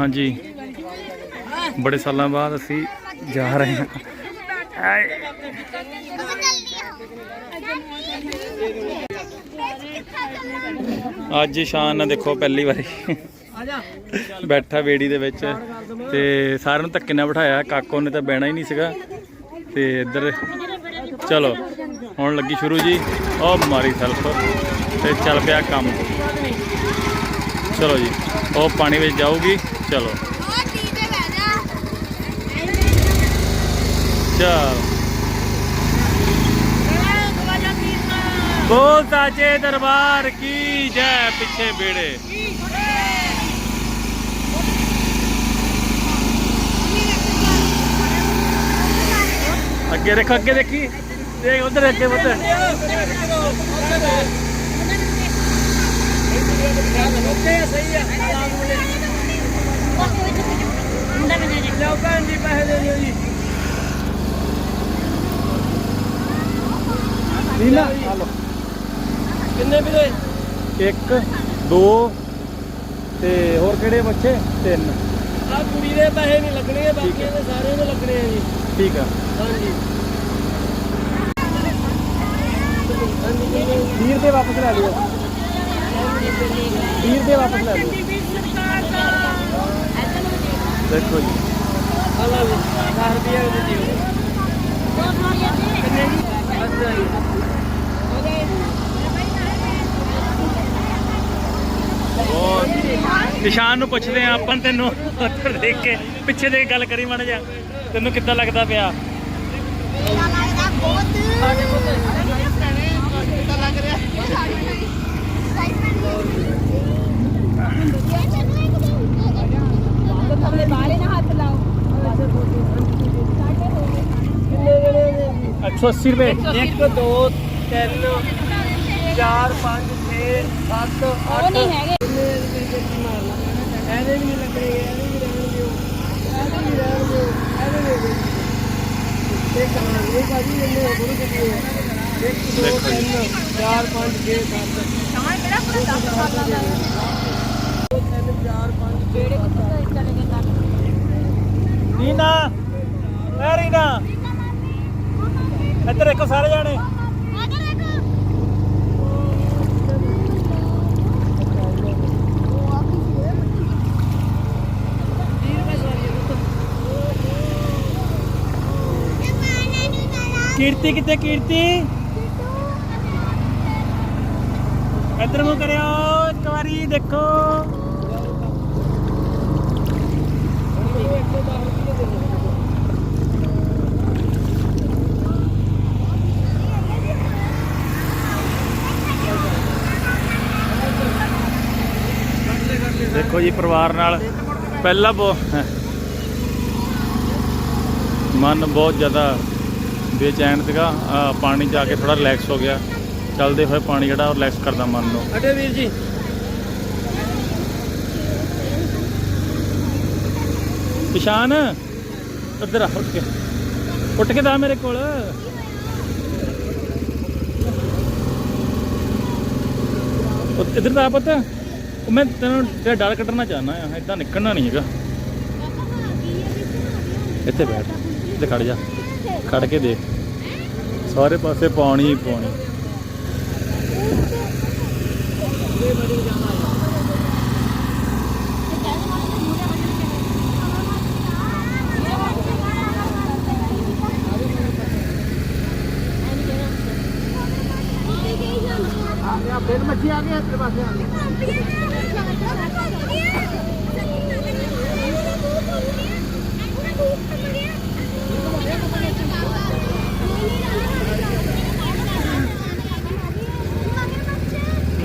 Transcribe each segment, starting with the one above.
ਹਾਂਜੀ। ਬੜੇ ਸਾਲਾਂ ਬਾਅਦ ਅਸੀਂ ਜਾ ਰਹੇ ਹਾਂ। ਅੱਜ ਸ਼ਾਨ ਨਾਲ ਦੇਖੋ ਪਹਿਲੀ ਵਾਰੀ। ਬੈਠਾ ਬੇੜੀ ਦੇ ਵਿੱਚ ਤੇ ਸਾਰਿਆਂ ਨੂੰ ਧੱਕੇ ਨਾਲ ਬਿਠਾਇਆ। ਕਾਕੋ ਨੇ ਤਾਂ ਬਹਿਣਾ ਹੀ ਨਹੀਂ ਸੀਗਾ। ਤੇ ਇੱਧਰ ਚਲੋ, ਹੁਣ ਲੱਗੀ ਸ਼ੁਰੂ ਜੀ। ਉਹ ਮਾਰੀ ਸੈਲਫ ਤੇ ਚੱਲ ਪਿਆ ਕੰਮ। ਚਲੋ ਜੀ, ਉਹ ਪਾਣੀ ਵਿੱਚ ਜਾਊਗੀ, ਚਲੋ। ਚਲ। ਬੋਲ ਸਾਚੇ ਦਰਬਾਰ, ਕੀ ਜੈ ਪਿੱਛੇ ਬੇੜੇ। ਅੱਗੇ ਦੇਖੋ, ਅੱਗੇ ਦੇਖੀ। ਦੇਖ, ਉਧਰ ਅੱਗੇ, ਉਧਰ। ਨੀਲਾ। ਕਿੰਨੇ ਵੀਰੇ? ਇੱਕ ਦੋ ਤੇ ਹੋਰ ਕਿਹੜੇ ਬੱਚੇ? ਤਿੰਨ। ਆ ਕੁੜੀ ਦੇ ਪੈਸੇ ਨਹੀਂ ਲੱਗਣੇ ਬਾਕੀਆਂ ਦੇ ਸਾਰਿਆਂ ਦੇ ਲੱਗਣੇ ਆ ਜੀ। ਠੀਕ ਆ। ਹਾਂਜੀ। 20 ਰੁਪਏ ਵਾਪਸ ਲੈ ਲਿਓ। 20 ਰੁਪਏ ਵਾਪਸ ਲੈ ਲਿਓ। ਦੇਖੋ ਜੀ। ਹਲਾ ਜੀ 10 ਰੁਪਏ ਦੇ ਦਿਓ। ਕਿੰਨੇ ਜੀ? ਅੱਛਾ ਜੀ। ਬਹੁਤ ਨਿਸ਼ਾਨ ਨੂੰ ਪੁੱਛਦੇ ਆ ਆਪਾਂ ਤੈਨੂੰ ਉੱਧਰ ਦੇਖ ਕੇ। ਪਿੱਛੇ ਦੇ ਗੱਲ ਕਰੀ ਮਾੜਾ ਜਾ ਤੈਨੂੰ ਕਿੱਦਾਂ ਲੱਗਦਾ ਪਿਆ? ਬਾਲੇ ਨਾ ਹੱਥ ਲਾਓ ਕਿੰਨੇ ਜਣੇ ਨੇ ਜੀ 180 ਰੁਪਏ 1 2 3 4 5 6 7 8 ਉਹ ਨਹੀਂ ਹੈਗੇ ਕਿੰਨੇ ਦੇ ਵਿੱਚ ਮਾਰਨਾ ਇਹਦੇ ਵੀ ਨਹੀਂ ਲੱਗਣੇ ਇਹਦੇ ਵੀ ਰਹਿਣ ਦਿਓ ਇਹਦੇ ਵੀ ਰਹਿਣ ਦਿਓ ਇਹਦੇ ਵੀ ਰਹਿਣ ਦਿਓ ਇਹ ਕਹਾਂ ਇਹ ਕਾਜੀ ਇਹਨੇ ਹੋਰ ਕਿਤੇ 1 2 3 4 5 6 7 ਤਾਂ ਕਿਹੜਾ ਪੂਰਾ 10 ਸਾਲਾਂ ਦਾ ਹੈ 3 4 5 ਜਿਹੜੇ ਕਿੱਥੇ ਚਲੇ ਗਏ ਤਾਂ ਰੀਨਾ ਐ ਰੀਨਾ ਇੱਧਰ ਦੇਖੋ ਸਾਰੇ ਜਾਣੇ ਕੀਰਤੀ, ਕਿੱਥੇ ਕੀਰਤੀ? ਇੱਧਰ ਮੂੰਹ ਕਰਿਓ, ਇੱਕ ਵਾਰੀ ਦੇਖੋ। ਦੇਖੋ ਜੀ ਪਰਿਵਾਰ ਨਾਲ, ਪਹਿਲਾ ਬੋ ਮਨ ਬਹੁਤ ਜ਼ਿਆਦਾ ਬੇਚੈਨ ਸੀਗਾ ਪਾਣੀ ਆ ਕੇ ਥੋੜਾ ਰਿਲੈਕਸ ਹੋ ਗਿਆ। ਚੱਲਦੇ ਹੋਏ ਪਾਣੀ ਜਿਹੜਾ ਰਿਲੈਕਸ ਕਰਦਾ ਮਨ ਨੂੰ। ਅਡੇ ਵੀਰ ਜੀ। ਕਿਸ਼ਾਨ ਉੱਧਰ ਆ ਉੱਠ ਕੇ। ਉੱਠ ਕੇ ਦਾ ਮੇਰੇ ਕੋਲ। ਉਹ ਇੱਧਰ ਦਾ ਪਤਾ। ਉਹ ਮੈਂ ਤੈਨੂੰ ਤੇਰਾ ਡਰ ਕੱਢਣਾ ਚਾਹਨਾ ਆ ਇਦਾਂ ਨਿਕਲਣਾ ਨਹੀਂ ਹੈਗਾ। ਇੱਥੇ ਬੈਠ। ਇੱਥੇ ਖੜ ਜਾ। ਖੜ ਕੇ ਦੇਖ। ਸਾਰੇ ਪਾਸੇ ਪਾਣੀ ਹੀ ਪਾਣੀ। ਫਿਰ ਮੱਛੀ ਆ ਗਈ ਇੱਧਰ ਪਾਸੇ ਆ ਗਈ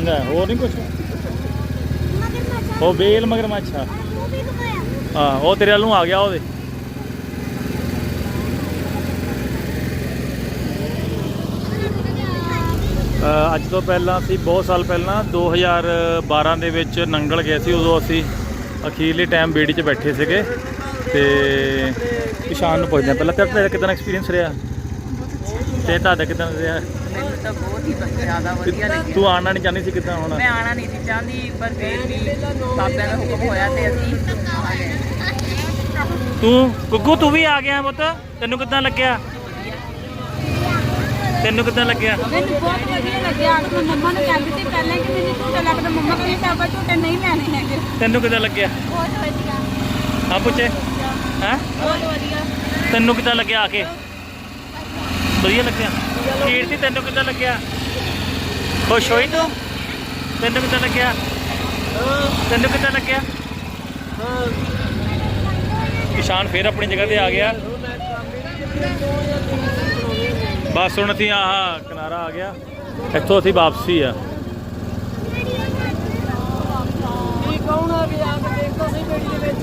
ਨਾ ਹੋਰ ਨਹੀਂ ਕੁਝ ਉਹ ਵੇਲ ਮਗਰਮੱਛ ਆ। ਹਾਂ, ਉਹ ਤੇਰੇ ਵੱਲ ਨੂੰ ਆ ਗਿਆ ਉਹਦੇ। ਅੱਜ ਤੋਂ ਪਹਿਲਾਂ ਅਸੀਂ ਬਹੁਤ ਸਾਲ ਪਹਿਲਾਂ 2012 ਦੇ ਵਿੱਚ ਨੰਗਲ ਗਏ ਸੀ, ਉਦੋਂ ਅਸੀਂ ਅਖੀਰਲੇ ਟਾਈਮ ਬੇੜੀ 'ਚ ਬੈਠੇ ਸੀਗੇ। ਤੇ ਕਿਸ਼ਾਨ ਨੂੰ ਪੁੱਛਦੇ ਹਾਂ, ਪਹਿਲਾਂ ਤੇਰਾ ਤੇਰਾ ਕਿਦਾਂ ਐਕਸਪੀਰੀਅੰਸ ਰਿਹਾ? ਤੇ ਤੁਹਾਡਾ ਕਿਦਾਂ ਰਿਹਾ? ਮੈਨੂੰ ਤਾਂ ਬਹੁਤ ਹੀ ਜ਼ਿਆਦਾ ਵਧੀਆ ਲੱਗਿਆ ਤੂੰ ਆਉਣਾ ਨਹੀਂ ਚਾਹੁੰਦੀ ਸੀ ਕਿਦਾਂ ਹੁਣ? ਮੈਂ ਆਣਾ ਨਹੀਂ ਸੀ ਚਾਹੁੰਦੀ ਪਰ ਫਿਰ ਵੀ ਬਾਬਿਆਂ ਦਾ ਹੁਕਮ ਹੋਇਆ ਤੇ ਅਸੀਂ ਆ ਗਏ ਤੂੰ ਗੁੱਗੂ ਤੂੰ ਵੀ ਆ ਗਿਆ ਪੁੱਤ। ਤੈਨੂੰ ਕਿੱਦਾਂ ਲੱਗਿਆ? ਤੈਨੂੰ ਕਿੱਦਾਂ ਲੱਗਿਆ? ਮੈਨੂੰ ਬਹੁਤ ਵਧੀਆ ਲੱਗਿਆ। ਮੈਂ ਮੰਮਾ ਨੂੰ ਕਹਿੰਦੀ ਸੀ ਪਹਿਲਾਂ ਕਿ ਮੈਨੂੰ ਝੂਟਾ ਲੱਗਦਾ ਮੰਮਾ ਕਹਿੰਦੀ ਸੀ ਆਪਾਂ ਝੂਟੇ ਨਹੀਂ ਲੈਣੇ ਹੈਗੇ। ਤੈਨੂੰ ਕਿੱਦਾਂ ਲੱਗਿਆ? ਬਹੁਤ ਵਧੀਆ। ਹਾਂ ਪੁੱਛੇ। ਹੈ ਬਹੁਤ ਵਧੀਆ। ਤੈਨੂੰ ਕਿੱਦਾਂ ਲੱਗਿਆ ਆ ਕੇ? ਵਧੀਆ ਲੱਗਿਆ। ਕੀਰਤੀ ਤੈਨੂੰ ਕਿੱਦਾਂ ਲੱਗਿਆ? ਖੁਸ਼ ਹੋਈ ਤੂੰ? ਤੈਨੂੰ ਕਿੱਦਾਂ ਲੱਗਿਆ? ਤੈਨੂੰ ਕਿੱਦਾਂ ਲੱਗਿਆ? ਕਿਸ਼ਾਨ ਫੇਰ ਆਪਣੀ ਜਗ੍ਹਾ ਤੇ ਆ ਗਿਆ। ਬਸ ਹੁਣ ਅਸੀਂ ਆਹ ਕਿਨਾਰਾ ਆ ਗਿਆ। ਇੱਥੋਂ ਅਸੀਂ ਵਾਪਸੀ ਆ। ਕੀ ਕਹੂਣਾ ਵੀ ਆ ਕੇ ਦੇਖੋ ਸਹੀ ਬੇੜੀ ਦੇ ਵਿੱਚ।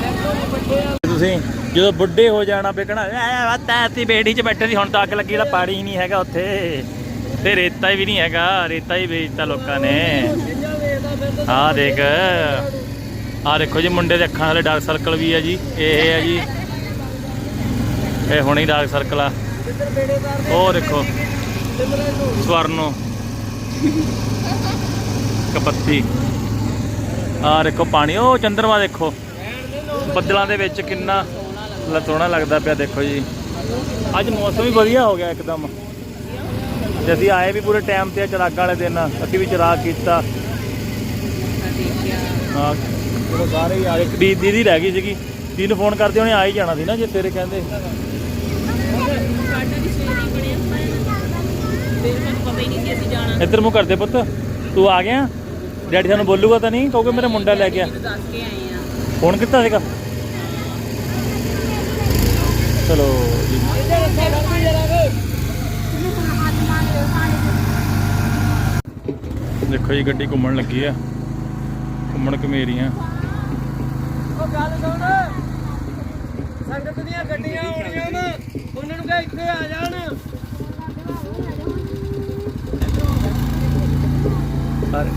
ਦੇਖੋ ਵੱਡੇ ਆ ਤੁਸੀਂ, ਜਦੋਂ ਬੁੱਢੇ ਹੋ ਜਾਣਾ ਵੇਖਣਾ ਐ ਤਾਂ ਬੇੜੀ 'ਚ ਬੈਠੇ ਸੀ, ਹੁਣ ਤਾਂ ਅੱਗ ਲੱਗੀ, ਜਿਹੜਾ ਪਾਣੀ ਹੀ ਨਹੀਂ ਹੈਗਾ ਉੱਥੇ। ਤੇ ਰੇਤਾ ਵੀ ਨਹੀਂ ਹੈਗਾ, ਰੇਤਾ ਹੀ ਵੇਚਤਾ ਲੋਕਾਂ ਨੇ। ਆਹ ਦੇਖ, ਆਹ ਦੇਖੋ ਜੀ, ਮੁੰਡੇ ਦੇ ਅੱਖਾਂ ਵਾਲੇ ਡਾਰਕ ਸਰਕਲ ਵੀ ਆ ਜੀ, ਇਹ ਹੈ ਜੀ। ਇਹ ਹੁਣੀ ਡਾਰਕ ਸਰਕਲ ਆ। ਉਹ ਦੇਖੋ, ਸਵਰਨੋ। ਕਪੱਤੀ ਆ ਦੇਖੋ ਪਾਣੀ, ਉਹ ਚੰਦਰਮਾ ਦੇਖੋ। ਬੱਦਲਾਂ ਦੇ ਵਿੱਚ ਕਿੰਨਾ ਸੋਹਣਾ ਲੱਗਦਾ ਪਿਆ ਦੇਖੋ ਜੀ। ਅੱਜ ਮੌਸਮ ਵੀ ਵਧੀਆ ਹੋ ਗਿਆ ਇੱਕਦਮ। ਤੇ ਅਸੀਂ ਆਏ ਵੀ ਪੂਰੇ ਟਾਈਮ ਤੇ ਚਰਾਗਾਂ ਵਾਲੇ ਦਿਨ ਅਸੀਂ ਵੀ ਚਰਾਗ ਕੀਤਾ। ਹਾਂ। ਚਲੋ ਸਾਰੇ ਹੀ ਆ ਗਏ। ਦੀ ਦੀਦੀ ਰਹਿ ਗਈ ਸੀਗੀ। ਦੀਦੀ ਨੂੰ ਫੋਨ ਕਰਦੇ ਉਹਨੇ ਆ ਹੀ ਜਾਣਾ ਸੀ ਨਾ ਜੇ ਤੇਰੇ ਕਹਿੰਦੇ। ਇੱਧਰ ਮੂੰਹ ਕਰਦੇ ਪੁੱਤ। ਤੂੰ ਆ ਗਿਆ? ਡੈਡੀ ਸਾਨੂੰ ਬੋਲੂਗਾ ਤਾਂ ਨਹੀਂ ਕਹੋਗੇ ਮੇਰਾ ਮੁੰਡਾ ਲੈ ਗਿਆ। ਫੋਨ ਕੀਤਾ ਸੀਗਾ? ਚਲੋ ਜੀ। ਦੇਖੋ ਜੀ ਗੱਡੀ ਘੁੰਮਣ ਲੱਗੀ ਆ। ਘੁੰਮਣ ਘਮੇਰੀਆਂ ਉਹ ਗੱਲ ਸੁਣ। ਸੰਗਤ ਦੀਆਂ ਗੱਡੀਆਂ ਆਉਣੀਆਂ ਨਾ। ਉਹਨਾਂ ਨੂੰ ਕਹੇ ਇੱਥੇ ਆ ਜਾਣ। ਸਾਰੇ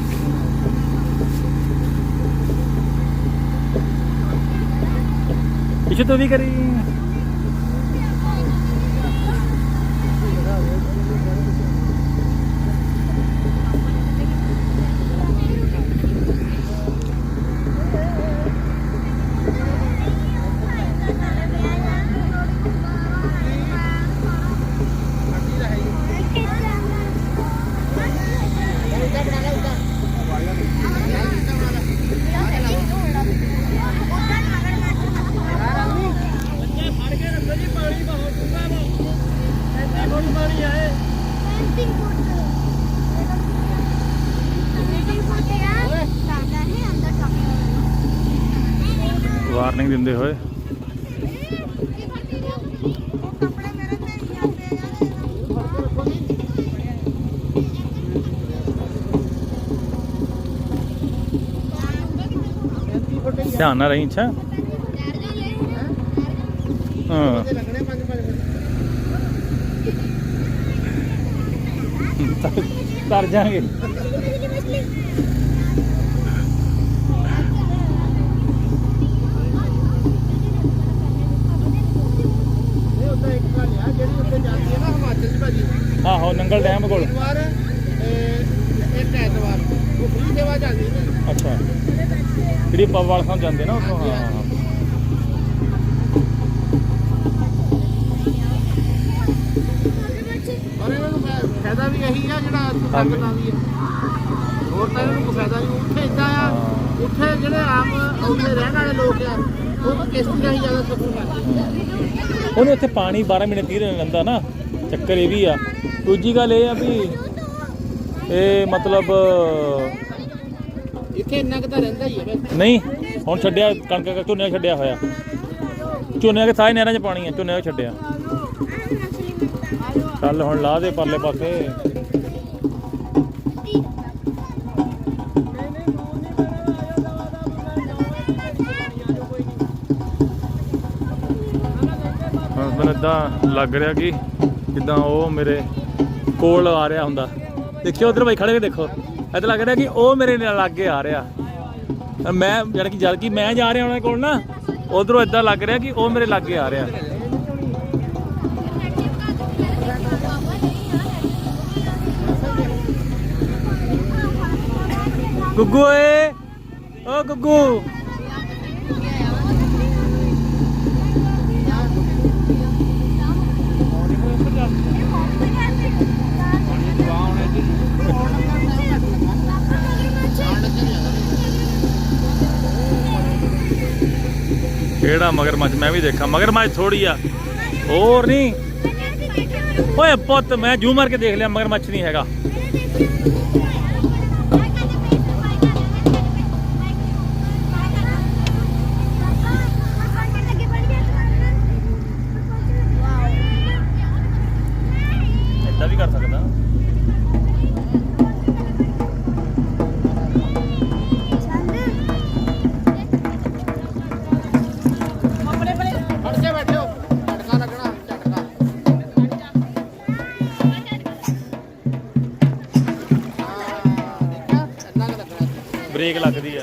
ਪਿੱਛੇ ਤੋਂ ਵੀ ਕਰੀ ਬੱਚੇ ਫੜ ਕੇ ਰੱਖੋ ਜੀ ਪਾਣੀ ਬਹੁਤ ਡੂੰਘਾ ਵਾ ਇੱਥੇ ਬਹੁਤ ਪਾਣੀ ਆਏ ਵਾਰਨਿੰਗ ਦਿੰਦੇ ਹੋਏ। ਧਿਆਨ ਨਾਲ ਰਹੀ ਅੱਛਾ ਹਾਂ। ਤਰ ਜਾਾਂਗੇ ਇਹ ਉੱਤੇ ਇੱਕ ਗੱਲ ਆ ਜਿਹੜੀ ਉੱਤੇ ਜਾਂਦੀ ਹੈ ਨਾ ਹਿਮਾਚਲ ਚ ਭਾਜੀ ਆਹੋ ਨੰਗਲ ਡੈਮ ਕੋਲ? ਵੀਰਵਾਰ ਤੇ ਇੱਕ ਐਤਵਾਰ ਉਹ ਫ੍ਰੀ ਸੇਵਾ ਜਾਂਦੀ ਹੈ ਅੱਛਾ। ਜਿਹੜੀ ਪੱਬ ਵਾਲ ਖਾਨ ਜਾਂਦੇ ਨਾ ਉੱਥੋਂ ਹਾਂ ਹਾਂ ਔਰ ਇਹਨਾਂ ਨੂੰ ਫਾਇ- ਫਾਇਦਾ ਵੀ ਇਹੀ ਆ ਜਿਹੜਾ ਸੰਗਤ ਆਉਂਦੀ ਹੈ ਹੋਰ ਤਾਂ ਇਹਨਾਂ ਨੂੰ ਕੋਈ ਫਾਇਦਾ ਨਹੀਂ। ਉੱਥੇ ਇਦਾਂ ਆ ਉੱਥੇ ਜਿਹੜੇ ਆਮ ਉੱਥੇ ਰਹਿਣ ਵਾਲੇ ਲੋਕ ਆ ਉਹ ਤਾਂ ਕਿਸ਼ਤੀ ਰਾਹੀਂ ਜ਼ਿਆਦਾ ਸਫਰ ਕਰਦੇ ਉਹਨੇ ਉੱਥੇ ਪਾਣੀ 12 ਮਹੀਨੇ 30 ਦਿਨ ਰਹਿੰਦਾ ਨਾ। ਚੱਕਰ ਇਹ ਵੀ ਆ। ਦੂਜੀ ਗੱਲ ਇਹ ਆ ਵੀ ਇਹ ਮਤਲਬ ਇੱਥੇ ਇੰਨਾ ਕੁ ਤਾਂ ਰਹਿੰਦਾ ਹੀ ਹੈ ਨਹੀਂ ਹੁਣ ਛੱਡਿਆ ਕਣਕ ਕਣਕ ਝੋਨੇ ਦਾ ਛੱਡਿਆ ਹੋਇਆ। ਝੋਨੇ ਦੇ ਸਾਰੇ ਨਹਿਰਾਂ 'ਚ ਪਾਣੀ ਆ ਝੋਨੇ ਦਾ ਛੱਡਿਆ। ਚੱਲ ਹੁਣ ਲਾ ਦੇ ਪਰਲੇ ਪਾਸੇ। ਹਾਂ ਮੈਨੂੰ ਇਦਾਂ ਲੱਗ ਰਿਹਾ ਕਿ ਜਿੱਦਾਂ ਉਹ ਮੇਰੇ ਕੋਲ ਆ ਰਿਹਾ ਹੁੰਦਾ। ਦੇਖਿਓ, ਉਧਰ ਭਾਈ ਖੜੇ ਕੇ ਦੇਖੋ। ਇਦਾਂ ਲੱਗ ਰਿਹਾ ਕਿ ਉਹ ਮੇਰੇ ਨਾਲ ਲਾਗੇ ਆ ਰਿਹਾ। ਮੈਂ ਜਦ ਕਿ ਜਦ ਕਿ ਮੈਂ ਜਾ ਰਿਹਾ ਉਹਨਾਂ ਕੋਲ ਨਾ, ਉਧਰੋਂ ਇਦਾਂ ਲੱਗ ਰਿਹਾ ਕਿ ਉਹ ਮੇਰੇ ਲਾਗੇ ਆ ਰਿਹਾ। ਗੁੱਗੂ ਏ ਓ ਗੁੱਗੂ। ਕਿਹੜਾ ਮਗਰਮੱਛ? ਮੈਂ ਵੀ ਦੇਖਾਂ। ਮਗਰਮੱਛ ਥੋੜੀ ਆ। ਹੋਰ ਨਹੀਂ ਓਏ ਪੁੱਤ, ਮੈਂ ਜੂ ਮਾਰ ਕੇ ਦੇਖ ਲਿਆ, ਮਗਰਮੱਛ ਨਹੀਂ ਹੈਗਾ। ਬ੍ਰੇਕ ਲੱਗਦੀ ਆ।